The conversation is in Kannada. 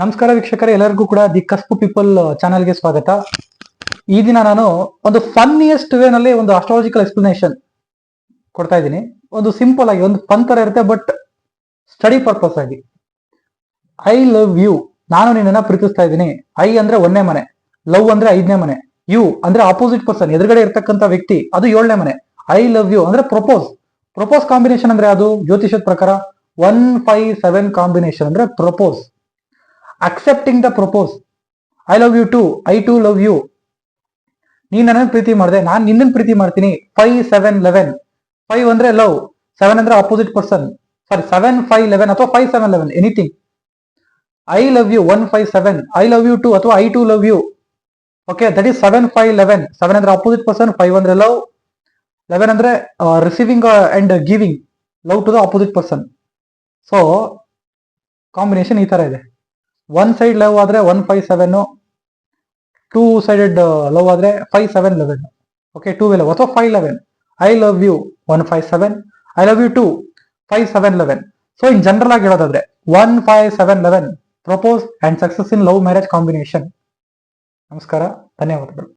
ನಮಸ್ಕಾರ ವೀಕ್ಷಕರೇ, ಎಲ್ಲರಿಗೂ ಕೂಡ ದಿ ಕಸ್ಪು ಪೀಪಲ್ ಚಾನೆಲ್ಗೆ ಸ್ವಾಗತ. ಈ ದಿನ ನಾನು ಒಂದು ಫನ್ನಿಯೆಸ್ಟ್ ವೇ ನಲ್ಲಿ ಒಂದು ಆಸ್ಟ್ರಾಲಜಿಕಲ್ ಎಕ್ಸ್ಪ್ಲನೇಷನ್ ಕೊಡ್ತಾ ಇದ್ದೀನಿ. ಒಂದು ಸಿಂಪಲ್ ಆಗಿ, ಒಂದು ಫನ್ ತರ ಇರುತ್ತೆ ಬಟ್ ಸ್ಟಡಿ ಪರ್ಪಸ್ ಆಗಿ. ಐ ಲವ್ ಯು ನಾನು ನಿನ್ನನ್ನ ಪ್ರೀತಿಸ್ತಾ ಇದ್ದೀನಿ. ಐ ಅಂದ್ರೆ ಒಂದನೇ ಮನೆ. ಲವ್ ಅಂದ್ರೆ ಐದನೇ ಮನೆ. ಯು ಅಂದ್ರೆ ಆಪೋಸಿಟ್ ಪರ್ಸನ್ ಎದುರುಗಡೆ ಇರ್ತಕ್ಕಂಥ ವ್ಯಕ್ತಿ, ಅದು ಏಳನೇ ಮನೆ. ಐ ಲವ್ ಯು ಅಂದ್ರೆ ಪ್ರಪೋಸ್ ಪ್ರಪೋಸ್ ಕಾಂಬಿನೇಷನ್ ಅಂದ್ರೆ ಅದು ಜ್ಯೋತಿಷದ ಪ್ರಕಾರ ಒನ್ ಫೈವ್ ಸೆವೆನ್ ಕಾಂಬಿನೇಷನ್ ಅಂದ್ರೆ propose accepting the propose I love you too I too love you ನೀನ್ ನನ್ನ ಪ್ರೀತಿ ಮಾಡಿದೆ. ನಾನು ನಿನ್ನನ್ನು ಪ್ರೀತಿ ಮಾಡ್ತೀನಿ. ಫೈವ್ ಸೆವೆನ್ ಲೆವೆನ್ ಫೈವ್ ಅಂದ್ರೆ ಲವ್ ಸೆವೆನ್ ಅಂದ್ರೆ opposite person sorry seven five eleven ಅಥವಾ five seven eleven anything I love you one five seven I love you too ಅಥವಾ I too love you okay that is seven five eleven seven ಅಂದ್ರೆ ಅಪೋಸಿಟ್ ಪರ್ಸನ್ ಫೈವ್ ಅಂದ್ರೆ ಲವ್ ಲೆವೆನ್ ಅಂದ್ರೆ receiving and giving love to the opposite person so combination ಈ ತರ ಇದೆ. ಒನ್ ಸೈಡ್ ಲವ್ ಆದ್ರೆ one five seven two sided love ಆದ್ರೆ five seven eleven okay two eleven ಅಥವಾ five eleven I love you one five seven I love you too five seven eleven so in general ಆಗಿ ಹೇಳೋದಾದ್ರೆ one five seven eleven propose and success in love marriage combination ನಮಸ್ಕಾರ, ಧನ್ಯವಾದಗಳು.